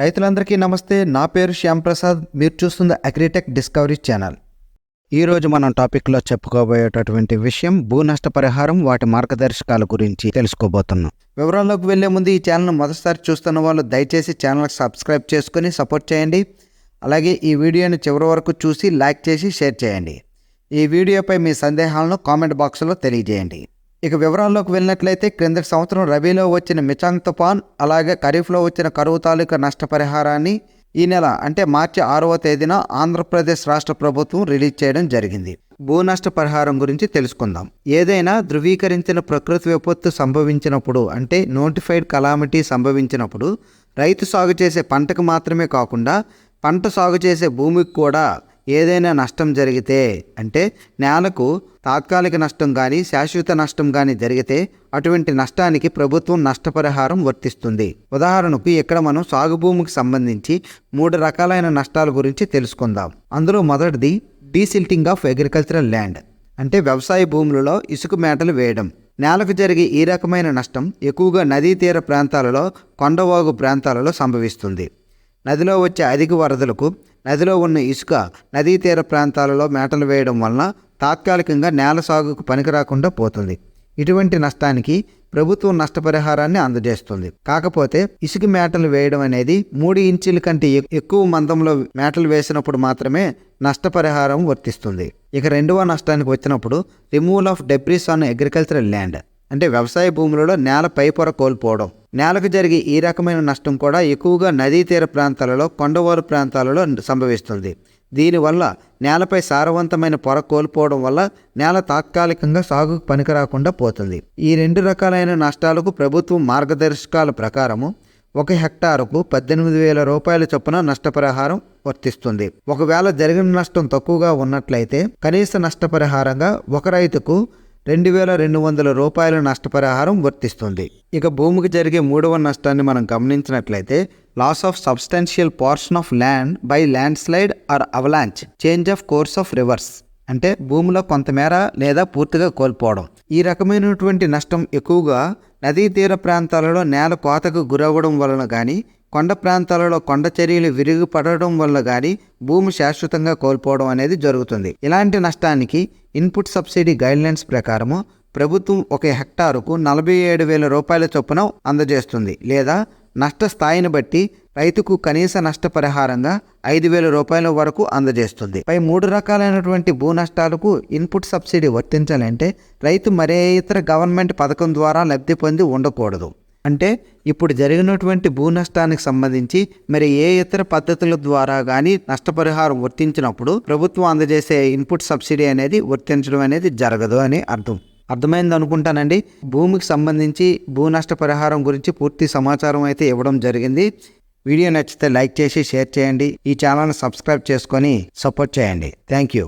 రైతులందరికీ నమస్తే. నా పేరు శ్యామ్ ప్రసాద్ మీరు చూస్తున్న అగ్రిటెక్ డిస్కవరీ ఛానల్. ఈరోజు మనం టాపిక్లో చెప్పుకోబోయేటటువంటి విషయం భూ నష్టపరిహారం వాటి మార్గదర్శకాల గురించి తెలుసుకోబోతున్నాం. వివరాల్లోకి వెళ్ళే ముందు ఈ ఛానల్ మొదటిసారి చూస్తున్న వాళ్ళు దయచేసి ఛానల్కి సబ్స్క్రైబ్ చేసుకొని సపోర్ట్ చేయండి. అలాగే ఈ వీడియోని చివరి వరకు చూసి లైక్ చేసి షేర్ చేయండి. ఈ వీడియోపై మీ సందేహాలను కామెంట్ బాక్స్లో తెలియజేయండి. ఇక వివరాల్లోకి వెళ్ళినట్లయితే క్రిందటి సంవత్సరం రబీలో వచ్చిన మిచాంగ్ తుఫాన్ అలాగే ఖరీఫ్లో వచ్చిన కరువు తాలూకా నష్టపరిహారాన్ని ఈ నెల అంటే మార్చి ఆరవ తేదీన ఆంధ్రప్రదేశ్ రాష్ట్ర ప్రభుత్వం రిలీజ్ చేయడం జరిగింది. భూ నష్ట పరిహారం గురించి తెలుసుకుందాం. ఏదైనా ధృవీకరించిన ప్రకృతి విపత్తు సంభవించినప్పుడు అంటే నోటిఫైడ్ కలామిటీ సంభవించినప్పుడు రైతు సాగు చేసే పంటకు మాత్రమే కాకుండా పంట సాగు చేసే భూమికి కూడా ఏదైనా నష్టం జరిగితే అంటే నేలకు తాత్కాలిక నష్టం కానీ శాశ్వత నష్టం కానీ జరిగితే అటువంటి నష్టానికి ప్రభుత్వం నష్టపరిహారం వర్తిస్తుంది. ఉదాహరణకు ఇక్కడ మనం సాగు భూమికి సంబంధించి మూడు రకాలైన నష్టాల గురించి తెలుసుకుందాం. అందులో మొదటిది డీసిల్టింగ్ ఆఫ్ అగ్రికల్చరల్ ల్యాండ్ అంటే వ్యవసాయ భూములలో ఇసుక మేటలు వేయడం. నేలకు జరిగే ఈ రకమైన నష్టం ఎక్కువగా నదీ తీర ప్రాంతాలలో కొండవాగు ప్రాంతాలలో సంభవిస్తుంది. నదిలో వచ్చే అధిక వరదలకు నదిలో ఉన్న ఇసుక నదీ తీర ప్రాంతాలలో మేటలు వేయడం వలన తాత్కాలికంగా నేల సాగుకు పనికిరాకుండా పోతుంది. ఇటువంటి నష్టానికి ప్రభుత్వం నష్టపరిహారాన్ని అందజేస్తుంది. కాకపోతే ఇసుక మేటలు వేయడం అనేది మూడు ఇంచుల కంటే ఎక్కువ మందంలో మేటలు వేసినప్పుడు మాత్రమే నష్టపరిహారం వర్తిస్తుంది. ఇక రెండవ నష్టానికి వచ్చినప్పుడు removal of debris on agricultural land అంటే వ్యవసాయ భూములలో నేల పైపొర కోల్పోవడం. నేలకు జరిగే ఈ రకమైన నష్టం కూడా ఎక్కువగా నదీ తీర ప్రాంతాలలో కొండవారు ప్రాంతాలలో సంభవిస్తుంది. దీనివల్ల నేలపై సారవంతమైన పొర కోల్పోవడం వల్ల నేల తాత్కాలికంగా సాగుకు పనికిరాకుండా పోతుంది. ఈ రెండు రకాలైన నష్టాలకు ప్రభుత్వం మార్గదర్శకాల ప్రకారము ఒక హెక్టారుకు పద్దెనిమిది వేల రూపాయల చొప్పున నష్టపరిహారం వర్తిస్తుంది. ఒకవేళ జరిగిన నష్టం తక్కువగా ఉన్నట్లయితే కనీస నష్టపరిహారంగా ఒక రైతుకు రెండు వేల రెండు వందల రూపాయల నష్టపరిహారం వర్తిస్తుంది. ఇక భూమికి జరిగే మూడవ నష్టాన్ని మనం గమనించినట్లయితే loss of substantial portion of land by landslide or avalanche change of course of rivers అంటే భూమిలో కొంతమేర లేదా పూర్తిగా కోల్పోవడం. ఈ రకమైనటువంటి నష్టం ఎక్కువగా నదీ తీర ప్రాంతాలలో నేల కోతకు గురవ్వడం వలన కానీ కొండ ప్రాంతాలలో కొండ చర్యలు విరిగిపడడం వల్ల కానీ భూమి శాశ్వతంగా కోల్పోవడం అనేది జరుగుతుంది. ఇలాంటి నష్టానికి ఇన్పుట్ సబ్సిడీ గైడ్లైన్స్ ప్రకారము ప్రభుత్వం ఒక హెక్టారుకు నలభై ఏడు వేల రూపాయల చొప్పున అందజేస్తుంది. లేదా నష్ట స్థాయిని బట్టి రైతుకు కనీస నష్టపరిహారంగా ఐదు వేల రూపాయల వరకు అందజేస్తుంది. పై మూడు రకాలైనటువంటి భూ నష్టాలకు ఇన్పుట్ సబ్సిడీ వర్తించాలంటే రైతు మరే ఇతర గవర్నమెంట్ పథకం ద్వారా లబ్ధి పొంది ఉండకూడదు. అంటే ఇప్పుడు జరిగినటువంటి భూ నష్టానికి సంబంధించి మరి ఏ ఇతర పద్ధతుల ద్వారా కానీ నష్టపరిహారం వర్తించినప్పుడు ప్రభుత్వం అందజేసే ఇన్పుట్ సబ్సిడీ అనేది వర్తించడం అనేది జరగదు అని అర్థం. అర్థమైంది అనుకుంటానండి? భూమికి సంబంధించి భూ నష్టపరిహారం గురించి పూర్తి సమాచారం అయితే ఇవ్వడం జరిగింది. వీడియో నచ్చితే లైక్ చేసి షేర్ చేయండి. ఈ ఛానల్ని సబ్స్క్రైబ్ చేసుకొని సపోర్ట్ చేయండి. Thank you